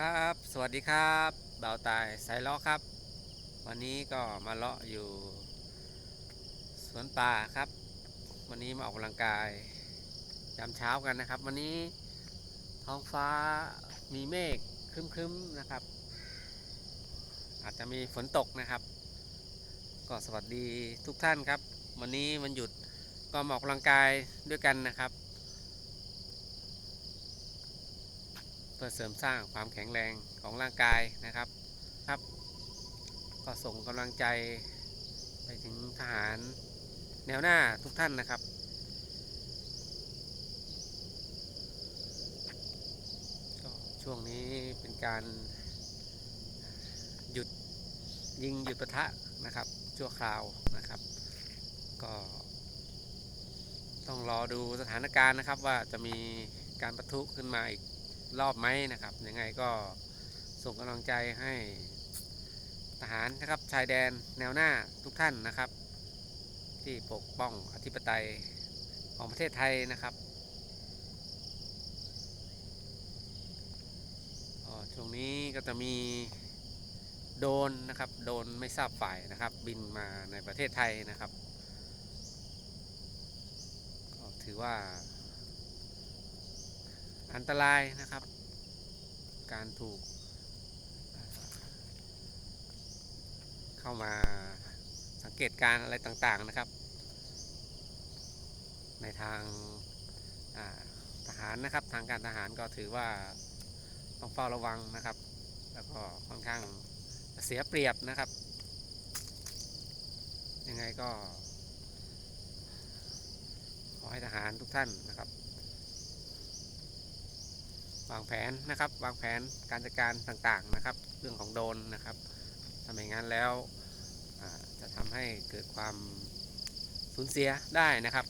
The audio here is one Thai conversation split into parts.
ครับ สวัสดีครับบ่าวตายสายเลาะครับ วันนี้ก็มาเลาะอยู่ สวนป่าครับ วันนี้มาออกกำลังกายยามเช้ากันนะครับ วันนี้ท้องฟ้ามีเมฆครึ้มๆนะครับ อาจจะมีฝนตกนะครับ ก็สวัสดีทุกท่านครับ วันนี้วันหยุดก็มาออกกำลังกายด้วยกันนะครับ พื่อเสริมสร้างความแข็งแรงของร่างกายนะครับครับ ก็ส่งกำลังใจไปถึงทหารแนวหน้าทุกท่านนะครับก็ช่วงนี้เป็นการหยุดยิงหยุดปะทะนะครับ ชั่วคราวนะครับ ก็ต้องรอดูสถานการณ์นะครับว่าจะมีการประทุขึ้นมาอีก รอบไหมนะครับ ยังไงก็ส่งกำลังใจให้ทหารนะครับชายแดนแนวหน้าทุกท่านนะครับ ที่ปกป้องอธิปไตยของประเทศไทยนะครับช่วงนี้ก็จะมีโดนนะครับโดนไม่ทราบฝ่ายนะครับ บินมาในประเทศไทยนะครับ ก็ถือว่า อันตรายนะครับ การถูก เข้ามาสังเกตการอะไรต่างๆนะครับ ในทางทหารนะครับ ทางการทหารก็ถือว่าต้องเฝ้าระวังนะครับ แล้วก็ค่อนข้างเสียเปรียบนะครับ ยังไงก็ ขอให้ทหารทุกท่านนะครับ วางแผนนะครับ วางแผนการจัดการต่างๆนะครับ เรื่องของโดนนะครับทำอย่างนั้นแล้วจะทำให้เกิดความสูญเสียได้นะครับ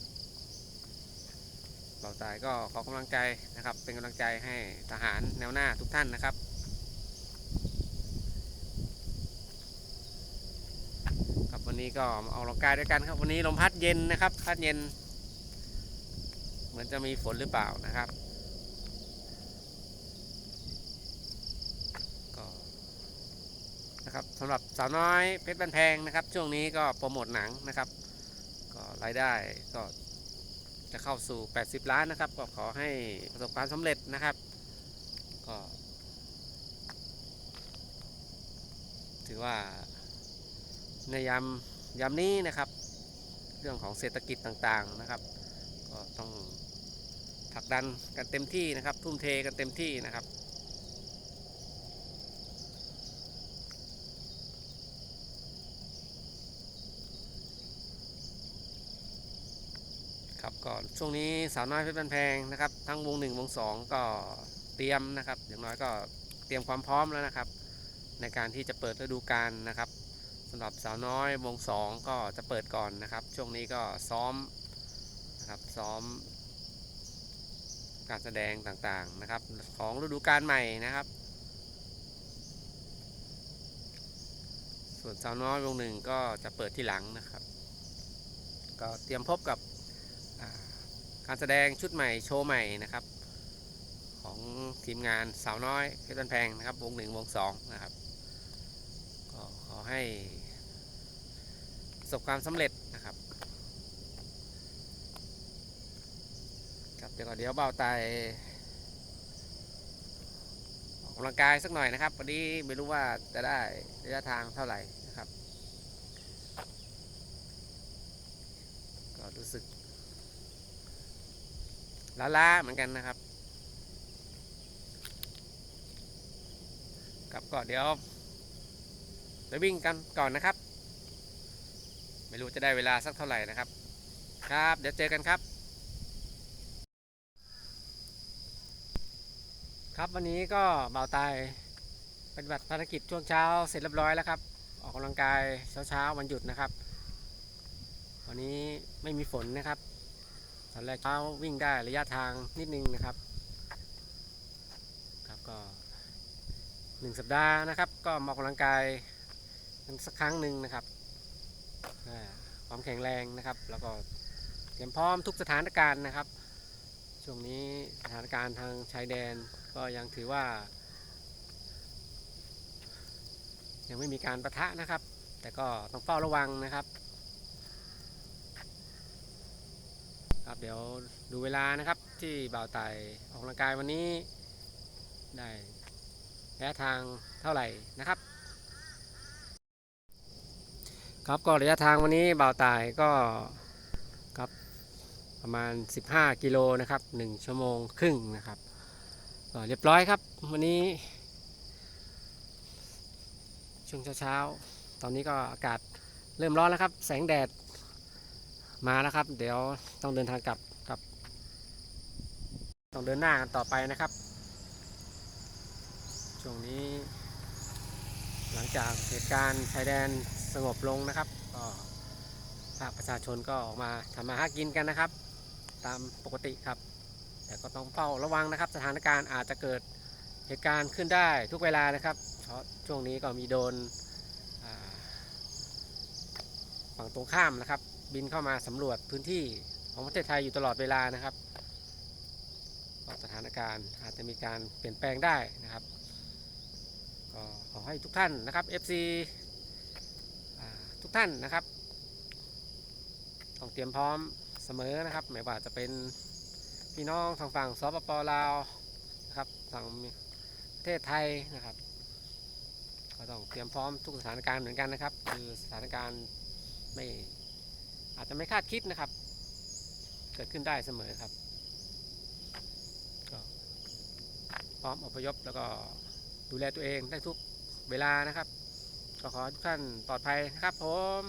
เราตายก็ขอกำลังใจนะครับ เป็นกำลังใจให้ทหารแนวหน้าทุกท่านนะครับครับวันนี้ก็มาออกกำลังกายด้วยกันครับวันนี้ลมพัดเย็นนะครับ พัดเย็น เหมือนจะมีฝนหรือเปล่านะครับ นะครับสำหรับสาวน้อยเพชรบันแพงนะครับ ช่วงนี้ก็โปรโมทหนังนะครับ ก็รายได้ก็จะเข้าสู่ 80 ล้านนะครับ ก็ขอให้ประสบความสำเร็จนะครับ ก็ ถือว่าในยามยามนี้นะครับ เรื่องของเศรษฐกิจต่างๆนะครับ ก็ต้องผลักดันกันเต็มที่นะครับ ทุ่มเทกันเต็มที่นะครับ ครับก่อนช่วงนี้สาวน้อยเพชรบันแพงนะครับ ทั้งวงหนึ่งวงสองก็เตรียมนะครับ อย่างน้อยก็เตรียมความพร้อมแล้วนะครับ ในการที่จะเปิดฤดูกาลนะครับสำหรับสาวน้อยวงสองก็จะเปิดก่อนนะครับ ช่วงนี้ก็ซ้อมนะครับซ้อม การแสดงต่างๆนะครับ ของฤดูกาลใหม่นะครับ ส่วนสาวน้อยวงหนึ่งก็จะเปิดที่หลังนะครับ ก็เตรียมพบกับ การแสดงชุดใหม่โชว์ใหม่นะครับ ของทีมงานสาวน้อยเพชรบันแพงนะครับ วงหนึ่งวงสองนะครับก็ขอให้ประสบความสำเร็จนะครับครับเดี๋ยวก่อนเดี๋ยวเบาไตออกกำลังกายสักหน่อยนะครับ วันนี้ไม่รู้ว่าจะได้ระยะทางเท่าไหร่นะครับ ก็รู้สึก ล้าๆเหมือนกันนะครับครับก็เดี๋ยวไปวิ่งกันก่อนนะครับ ไม่รู้จะได้เวลาสักเท่าไหร่นะครับ ครับ เดี๋ยวเจอกันครับ ครับวันนี้ก็เบาตายปฏิบัติภารกิจช่วงเช้าเสร็จเรียบร้อยแล้วครับ ออกกำลังกายเช้าๆวันหยุดนะครับ วันนี้ไม่มีฝนนะครับ ตอนแรกเช้าวิ่งได้ระยะทางนิดนึงนะครับ ครับก็หนึ่งสัปดาห์นะครับ ก็มาออกกำลังกายกันสักครั้งหนึ่งนะครับความแข็งแรงนะครับ แล้วก็เตรียมพร้อมทุกสถานการณ์นะครับ ช่วงนี้สถานการณ์ทางชายแดนก็ยังถือว่า ยังไม่มีการประทะนะครับ แต่ก็ต้องเฝ้าระวังนะครับ ครับเดี๋ยวดูเวลานะครับที่บ่าวไต่ออกกำลังกายวันนี้ ได้ระยะทางเท่าไหร่นะครับ ครับก็ระยะทางวันนี้บ่าวไต่ก็ครับประมาณ 15 กิโลนะครับ 1 ชั่วโมงครึ่งนะครับก็เรียบร้อยครับวันนี้ ช่วงเช้าๆตอนนี้ก็อากาศเริ่มร้อนแล้วครับ แสงแดด มาแล้วครับ เดี๋ยวต้องเดินทางกลับครับ ต้องเดินหน้ากันต่อไปนะครับ ช่วงนี้ หลังจากเหตุการณ์ชายแดนสงบลงนะครับ ก็ภาคประชาชนก็ออกมาทำมาหากินกันนะครับ ตามปกติครับ แต่ก็ต้องเฝ้าระวังนะครับ สถานการณ์อาจจะเกิดเหตุการณ์ขึ้นได้ทุกเวลานะครับเพราะช่วงนี้ก็มีโดนฝั่งตรงข้ามนะครับ บินเข้ามาสำรวจพื้นที่ของประเทศไทยอยู่ตลอดเวลานะครับสถานการณ์อาจจะมีการเปลี่ยนแปลงได้นะครับก็ขอให้ทุกท่านนะครับ FC ทุกท่านนะครับต้องเตรียมพร้อมเสมอนะครับไม่ว่าจะเป็นพี่น้องทางฝั่งสปปลาวนะครับฝั่งประเทศไทยนะครับก็ต้องเตรียมพร้อมทุกสถานการณ์เหมือนกันนะครับ คือสถานการณ์ไม่ อาจจะไม่คาดคิดนะครับ เกิดขึ้นได้เสมอครับก็พร้อมอพยพแล้วก็ดูแลตัวเองได้ทุกเวลานะครับ ก็ขอทุกท่านปลอดภัยนะครับผม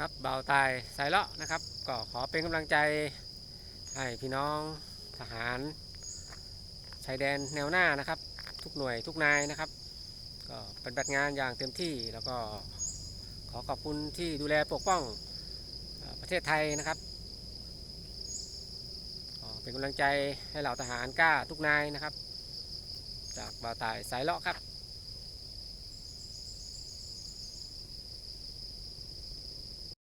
ครับเบาตายสายเลาะนะครับ ก็ขอเป็นกำลังใจให้พี่น้องทหารชายแดนแนวหน้านะครับ ทุกหน่วยทุกนายนะครับ ก็ปฏิบัติงานอย่างเต็มที่แล้วก็ขอขอบคุณที่ดูแลปกป้องประเทศไทยนะครับ เป็นกำลังใจให้เหล่าทหารกล้าทุกนายนะครับ จากบ่าวตายสายเลาะครับ